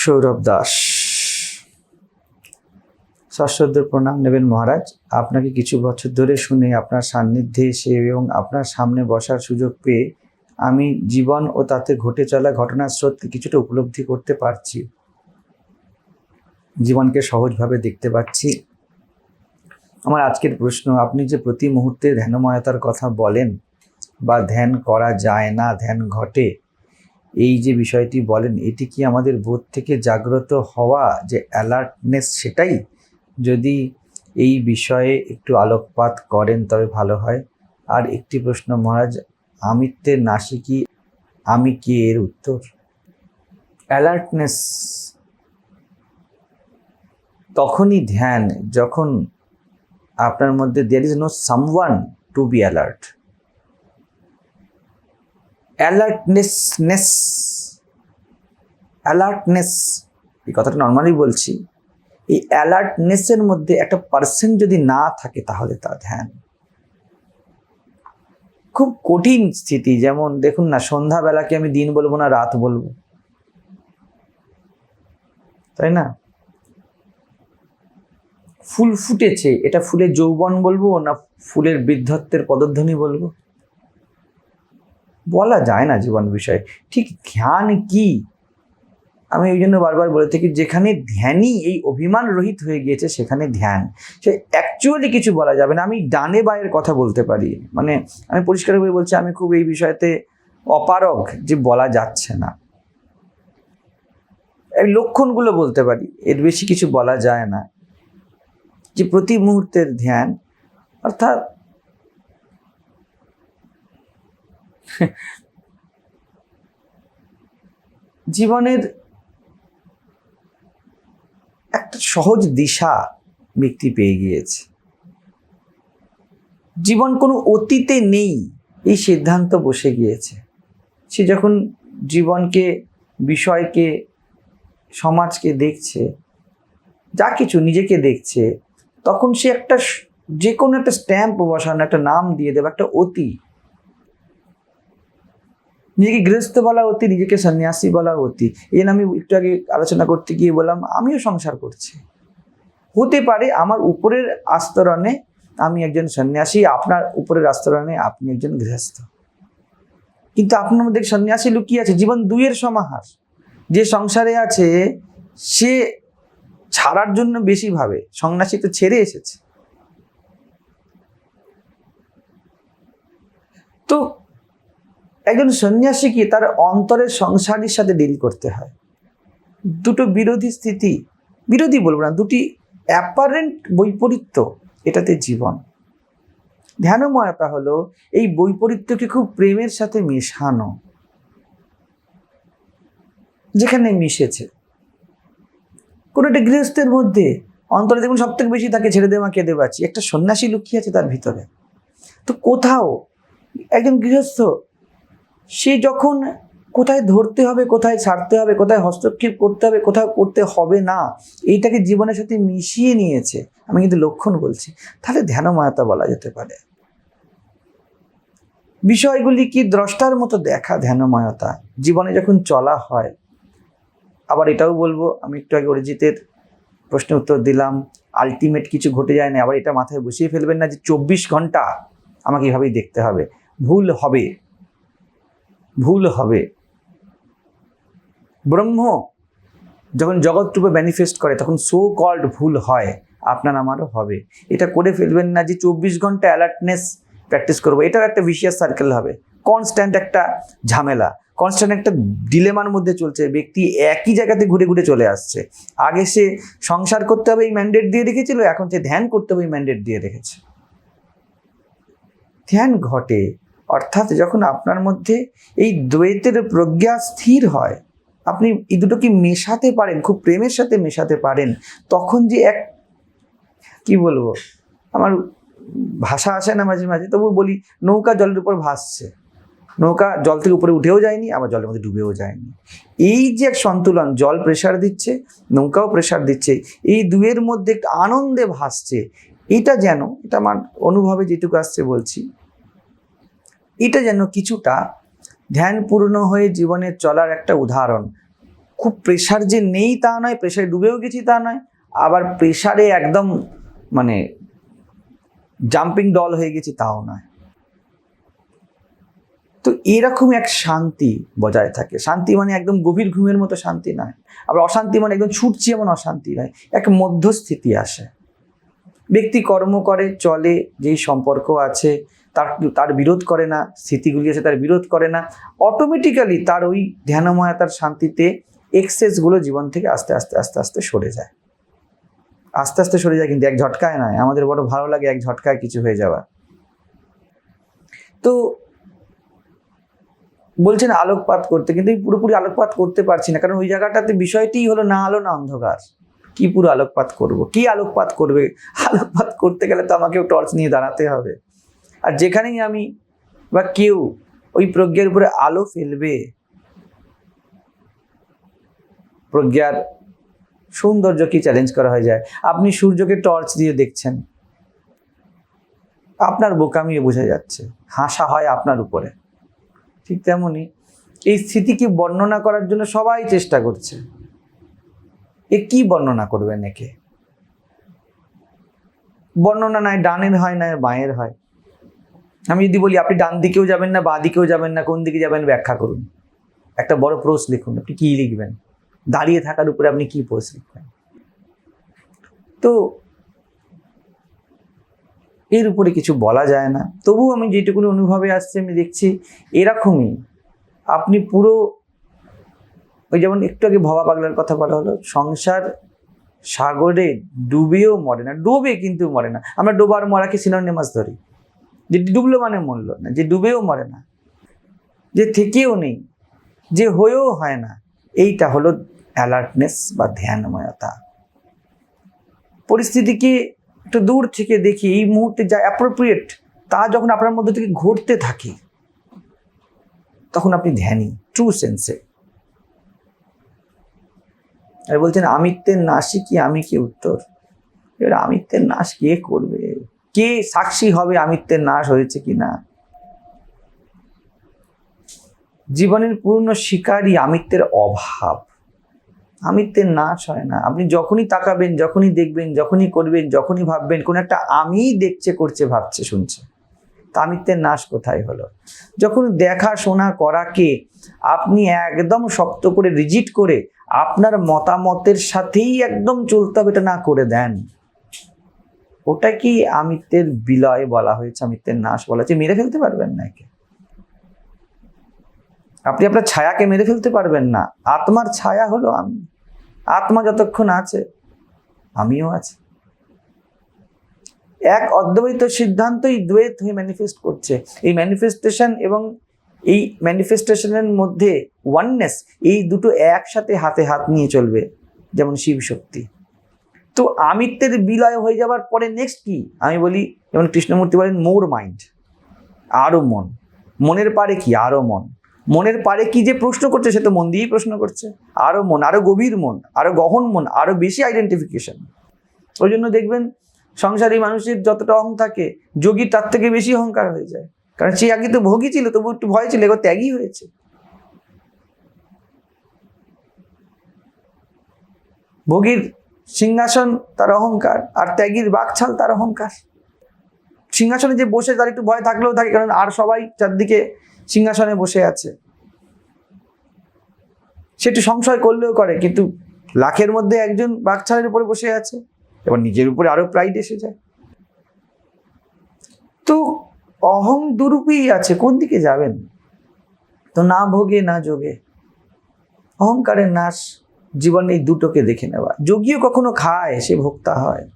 সৌরভ দাস। সশ্রদ্ধ প্রণাম নেবেন মহারাজ। আপনাকে কিছু বছর ধরে শুনে আপনার সান্নিধ্যে এসে এবং আপনার সামনে বসার সুযোগ পেয়ে আমি জীবন ও তাতে ঘটে চলা ঘটনার স্রোতকে কিছুটা উপলব্ধি করতে পারছি। জীবনকে সহজভাবে দেখতে পাচ্ছি। আমার আজকের প্রশ্ন, আপনি যে প্রতি মুহূর্তে ধ্যানময়তার কথা বলেন বা ধ্যান করা যায় না, ধ্যান ঘটে এই যে বিষয়টি বলেন, এটি কি আমাদের বোধ থেকে জাগ্রত হওয়া যে অ্যালার্টনেস সেটাই? যদি এই বিষয়ে একটু আলোকপাত করেন তবে ভালো হয়। আর একটি প্রশ্ন, মহারাজ, আমিত্বের নাসিকি, আমি কি এর উত্তর? অ্যালার্টনেস তখনই ধ্যান যখন আপনার মধ্যে there is no someone to be alert alertnessness alertness এই কথাটা নর্মালি বলছি। এই অ্যালার্টনেসের মধ্যে একটা পার্সেন্ট যদি না থাকে তাহলে তা ধ্যান। খুব কঠিন স্থিতি, যেমন দেখুন না, সন্ধ্যাবেলাকে আমি দিন বলব না, রাত বলব। তাই না? ফুল ফুটেছে, এটা ফুলের যৌবন বলব না ফুলের বৃদ্ধত্বের পদধ্বনি বলব? বলা যায় না জীবন বিষয়ে। ঠিক ধ্যান কি? আমি ওই জন্য বারবার বলে থাকি, যেখানে ধ্যানই এই অভিমান রহিত হয়ে গিয়েছে, সেখানে ধ্যান। সে অ্যাকচুয়ালি কিছু বলা যাবে না। আমি ডানে বায়ের কথা বলতে পারি। মানে আমি পরিষ্কারভাবে বলছি, আমি খুব এই বিষয়তে অপারগ যে বলা যাচ্ছে না। এই লক্ষণগুলো বলতে পারি। এর বেশি কিছু বলা যায় না। যে প্রতি মুহূর্তের ধ্যান, অর্থাৎ জীবনের একটা সহজ দিশা ব্যক্তি পেয়ে গিয়েছে। জীবন কোনো অতীতে নেই, এই সিদ্ধান্ত বসে গিয়েছে। সে যখন জীবনকে, বিষয়কে, সমাজকে দেখছে, যা কিছু নিজেকে দেখছে, তখন সে একটা যে কোনো একটা স্ট্যাম্প বসানো, একটা নাম দিয়ে দেবে, একটা অতি নিজেকে গৃহস্থ বলা অতি, নিজেকে সন্ন্যাসী বলা অতি। এই আমি একটু আগে আলোচনা করতে গিয়ে বললাম, আমিও সংসার করছি। হতে পারে আমার উপরের আস্তরণে আমি একজন সন্ন্যাসী, আপনার উপরের আস্তরণে আপনি একজন গৃহস্থ। কিন্তু আপনার মধ্যে সন্ন্যাসী লুকিয়ে আছে, জীবন দুইয়ের সমাহার। যে সংসারে আছে, সে ছাড়ার জন্য বেশি ভাবে, সন্ন্যাসী তো ছেড়ে এসেছে। তো একজন সন্ন্যাসীকে তার অন্তরের সংসারের সাথে ডিল করতে হয়? দুটো বিরোধী স্থিতি, বিরোধী বলব না, দুটি অ্যাপারেন্ট বৈপরীত্য, এটাতে জীবন। ধ্যানময়তা হলো, এই বৈপরীত্যকে খুব প্রেমের সাথে মেশানো। যেখানে মিশেছে। কোনো একটা গৃহস্থের মধ্যে অন্তরে দেখুন সব থেকে বেশি তাকে ছেড়ে দেওয়া কেঁদে পাচ্ছি একটা সন্ন্যাসী লুকিয়ে আছে তার ভিতরে। তো কোথাও একজন গৃহস্থ সে যখন কোথায় ধরতে হবে, কোথায় ছাড়তে হবে, কোথায় হস্তক্ষেপ করতে হবে কোথায় করতে হবে না, এইটাকে জীবনের সাথে মিশিয়ে নিয়েছে, আমি কিন্তু লক্ষণ বলছি। তাহলে ধ্যানময়তা বলা যেতে পারে। বিষয়গুলি কি দ্রষ্টার মতো দেখা ধ্যানময়তা? জীবনে যখন চলা হয়, আবার এটাও বলব, আমি একটু আগে অরিজিতের প্রশ্নের উত্তর দিলাম আলটিমেট কিছু ঘটে যায় না, আবার এটা মাথায় বসিয়ে ফেলবেন না যে চব্বিশ ঘণ্টা আমাকে এভাবেই দেখতে হবে। ভুল হবে। ভুল হবে। ব্রহ্ম যখন জগৎরূপে ম্যানিফেস্ট করে, তখন সো কল্ড ভুল হয়, আপনার আমারও হবে। এটা করে ফেলবেন না যে চব্বিশ ঘণ্টা অ্যালার্টনেস প্র্যাকটিস করব। এটাও একটা ভিশিয়াস সার্কেল হবে। কনস্ট্যান্ট একটা ঝামেলা কনস্ট্যান্ট একটা ডিলেমার মধ্যে চলছে। ব্যক্তি একই জায়গাতে ঘুরে ঘুরে চলে আসছে। আগে সে সংসার করতে হবে এই ম্যান্ডেট দিয়ে রেখেছিল, এখন সে ধ্যান করতে হবে এই ম্যান্ডেট দিয়ে রেখেছে। ধ্যান ঘটে। অর্থাৎ যখন আপনার মধ্যে এই দ্বৈতের প্রজ্ঞা স্থির হয়, আপনি এই দুটোকে মেশাতে পারেন, খুব প্রেমের সাথে মেশাতে পারেন, তখন যে এক, কি বলব, আমার ভাষা আসে না মাঝে মাঝে তবু বলি, নৌকা জলের উপর ভাসছে। নৌকা জল থেকে উপরে উঠেও যায়নি, আবার জলের মধ্যে ডুবেও যায়নি। এই যে এক সন্তুলন, জল প্রেশার দিচ্ছে, নৌকাও প্রেশার দিচ্ছে, এই দুয়ের মধ্যে একটা আনন্দে ভাসছে, এটা যেন, এটা আমার অনুভবে যেটুকু আসছে বলছি এটা যেন কিছুটা ধ্যানপূর্ণ হয়ে জীবনে চলার একটা উদাহরণ। খুব প্রেশার যে নেই তা নয় প্রেশারে ডুবেও গেছি তা নয়, আবার প্রেশারে একদম মানে জাম্পিং ডল হয়ে গেছি তাও নয়। তো এরকম এক শান্তি বজায় থাকে। শান্তি মানে একদম গভীর ঘুমের মতো শান্তি নয়। আবার অশান্তি মানে একদম ছুটছি এমন অশান্তি নয়, এক মধ্যস্থিতি আসে। ব্যক্তি কর্ম করে, চলে, যেই সম্পর্ক আছে তার তার বিরোধ করে না, স্মৃতিগুলি আছে তার বিরোধ করে না। অটোমেটিক্যালি তার ওই ধ্যানময়তার শান্তিতে এক্সেসগুলো জীবন থেকে আস্তে আস্তে আস্তে আস্তে সরে যায়। আস্তে আস্তে সরে যায় কিন্তু এক ঝটকায় নয়। আমাদের বড় ভালো লাগে এক ঝটকায় কিছু হয়ে যাওয়া। তো বলছেন আলোকপাত করতে, কিন্তু আমি পুরোপুরি আলোকপাত করতে পারছি না। কারণ ওই জায়গাটাতে বিষয়টিই হলো না আলো না অন্ধকার। কি পুরো আলোকপাত করব? কি আলোকপাত করবে? আলোকপাত করতে গেলে তো আমাকেও টর্চ নিয়ে দাঁড়াতে হবে। আর যেখানেই আমি বা কেউ ওই প্রজ্ঞার উপরে আলো ফেলবে, প্রজ্ঞার সৌন্দর্য কি চ্যালেঞ্জ করা হয়ে যায়। আপনি সূর্যকে টর্চ দিয়ে দেখছেন। আপনার বোকামিয়ে বোঝা যাচ্ছে। হাসা হয় আপনার উপরে। ঠিক তেমনই এই স্মৃতিকে বর্ণনা করার জন্য সবাই চেষ্টা করছে। এ কি বর্ণনা করবেন একে? বর্ণনা নয় ডানের হয় না বাঁয়ের হয়। আমি যদি বলি, আপনি ডান দিকেও যাবেন না, বাঁ দিকেও যাবেন না, কোন দিকে যাবেন ব্যাখ্যা করুন। একটা বড় প্রোস লিখুন, আপনি কি লিখবেন? দাঁড়িয়ে থাকার উপরে আপনি কি প্রোস লিখবেন? তো এর উপরে কিছু বলা যায় না। তবু আমি যেটুকুনি অনুভবে আসছে, আমি দেখছি এরকমই আপনি পুরো ওই যেমন একটু আগে ভবা পাগলার কথা বলা হলো, সংসার সাগরে ডুবেও মরে না, ডোবে কিন্তু মরে না। আমরা ডোবার মরাকে সিনোনিমাস ধরি। যে ডুবলো মানে মরল না, যে ডুবেও মরে না, যে থেকেও নেই, যে হয়েও হয় না, এইটা হলো অ্যালার্টনেস বা ধ্যানময়তা। পরিস্থিতিকে একটু দূর থেকে দেখি, এই মুহূর্তে যা অ্যাপ্রোপ্রিয়েট তা যখন আপনার মধ্যে থেকে ঘটতে থাকে, তখন আপনি ধ্যানী ট্রু সেন্সে আর বলছেন, আমিত্বের নাশই কি? আমি কি উত্তর? এবার আমিত্বের নাশ কে করবে? কে সাক্ষী হবে আমিত্বের নাশ হয়েছে কি না জীবনের পূর্ণ শিকারই আমিত্বের অভাব। আমিত্বের নাশ হয় না। আপনি যখনই তাকাবেন, যখনই দেখবেন, যখনই করবেন, যখনই ভাববেন, কোন একটা আমিই দেখছে, করছে, ভাবছে, শুনছে। তা আমিত্বের নাশ কোথায় হলো? যখন দেখা, শোনা করাকে আপনি একদম শক্ত করে রিজিট করে আপনার মতামতের সাথেই একদম চলতে হবে, এটা না করে দেন। ওটা কি আমিত্বের বিলয় বলা হয়েছে, আমিত্বের নাশ বলা হয়েছে। মেরে ফেলতে পারবেন না একে। আপনি আপনার ছায়াকে মেরে ফেলতে পারবেন না। আত্মার ছায়া হলো আমি। আত্মা যতক্ষণ আছে, আমিও আছি। এক অদ্বৈত সিদ্ধান্তই দ্বৈত হয়ে ম্যানিফেস্ট করছে। এই ম্যানিফেস্টেশন এবং এই ম্যানিফেস্টেশনের মধ্যে ওয়াননেস এই দুটো একসাথে হাতে হাত নিয়ে চলবে, যেমন শিব শক্তি তো আমিত্বের বিলয় হয়ে যাওয়ার পরে নেক্সট কি? আমি বলি, যেমন কৃষ্ণমূর্তি বলেন, মোর মাইন্ড আরও মন। মনের পারে কি? আরও মন। মনের পারে কি যে প্রশ্ন করছে, সে তো মন দিয়েই প্রশ্ন করছে। আরও মন আরও গভীর মন আরও গহন মন আরও বেশি আইডেন্টিফিকেশন ওই জন্য দেখবেন, সংসারী মানুষের যতটা অহং থাকে, যোগী তার থেকে বেশি অহংকার হয়ে যায়। কারণ সে আগে তো ভোগী ছিল, তবু একটু ভয় ছিল এবার ত্যাগই হয়েছে। ভোগীর সিংহাসন, তার অহংকার। আর ত্যাগীর বাকছাল, তার অহংকার। সিংহাসনে যে বসে, তার একটু ভয় থাকলেও থাকে, কারণ আর সবাই চারদিকে সিংহাসনে বসে আছে। সে একটু সংশয় করলেও করে, কিন্তু লাখের মধ্যে একজন বাঘছালের উপরে বসে আছে এবার নিজের উপরে আরও প্রাইড এসে যায়। তো অহং দুরূপেই আছে, কোন দিকে যাবেন? তো না ভোগে, না যোগে। অহংকারের নাশ জীবনে এই দুটোকে দেখে নেওয়া। যোগীও কখনো খায়, সে ভোক্তা হয়।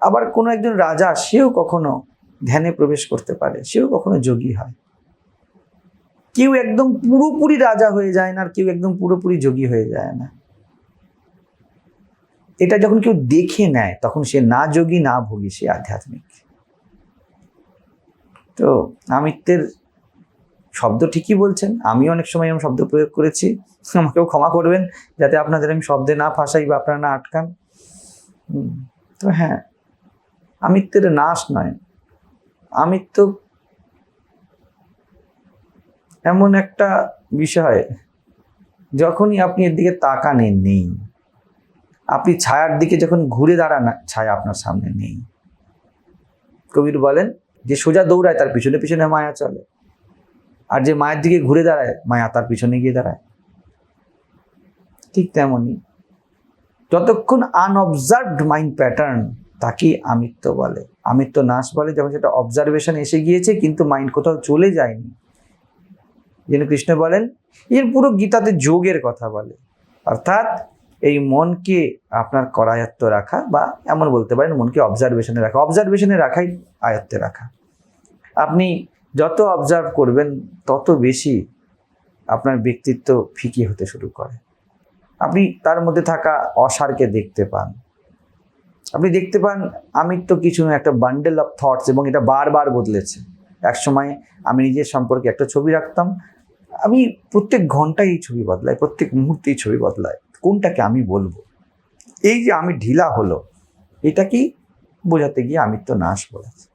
আবার কোনো একজন রাজা, সেও কখনো ধ্যানে প্রবেশ করতে পারে, সেও কখনো যোগী হয়। কেউ একদম পুরোপুরি রাজা হয়ে যায় না, আর কেউ একদম পুরোপুরি যোগী হয়ে যায় না। এটা যখন কেউ দেখে নেয়, তখন সে না যোগী, না ভোগী, সে আধ্যাত্মিক। তো আমিত্বের শব্দ ঠিকই বলছেন আমি অনেক সময় এরকম শব্দ প্রয়োগ করেছি, আমাকেও ক্ষমা করবেন, যাতে আপনাদের আমি শব্দে না ফাঁসাই বা আপনারা না আটকান। তো হ্যাঁ আমিত্বের নাশ নয়। আমিত্ব এমন একটা বিষয়, যখনই আপনি এর দিকে তাকানেন নেই, আপনি ছায়ার দিকে যখন ঘুরে দাঁড়ান, ছায়া আপনার সামনে নেই। কবির বলেন যে সোজা দৌড়ায়, তার পিছনে পিছনে মায়া চলে। আর যে মায়ের দিকে ঘুরে দাঁড়ায়, মায়া তার পিছনে গিয়ে দাঁড়ায়। ঠিক তেমনই। যতক্ষণ আনঅবজার্ভড মাইন্ড প্যাটার্ন তাকেই আমিত্ব বলে। আমিত্ব নাশ বলে যখন সেটা অবজারভেশন এসে গিয়েছে, কিন্তু মাইন্ড কোথাও চলে যায়নি। যেন কৃষ্ণ বলেন, এর পুরো গীতাতে যোগের কথা বলে। অর্থাৎ এই মনকে আপনার করায়ত্ত রাখা বা এমন বলতে পারেন মনকে অবজারভেশনে রাখা। অবজারভেশনে রাখাই আয়ত্তে রাখা। আপনি যত অবজার্ভ করবেন, তত বেশি আপনার ব্যক্তিত্ব ফিকি হতে শুরু করে। আপনি তার মধ্যে থাকা অসারকে দেখতে পান। আপনি দেখতে পান, আমি তো কিছু একটা বান্ডেল অফ থটস এবং এটা বারবার বদলেছে। এক সময় আমি নিজের সম্পর্কে একটা ছবি রাখতাম, আমি প্রত্যেক ঘন্টায় এই ছবি বদলাই, প্রত্যেক মুহূর্তে এই ছবি বদলাই। কোনটাকে আমি বলব? এই যে আমি ঢিলা হলো, এটা কি বোঝাতে গিয়ে আমি তো নাশ বলেছে।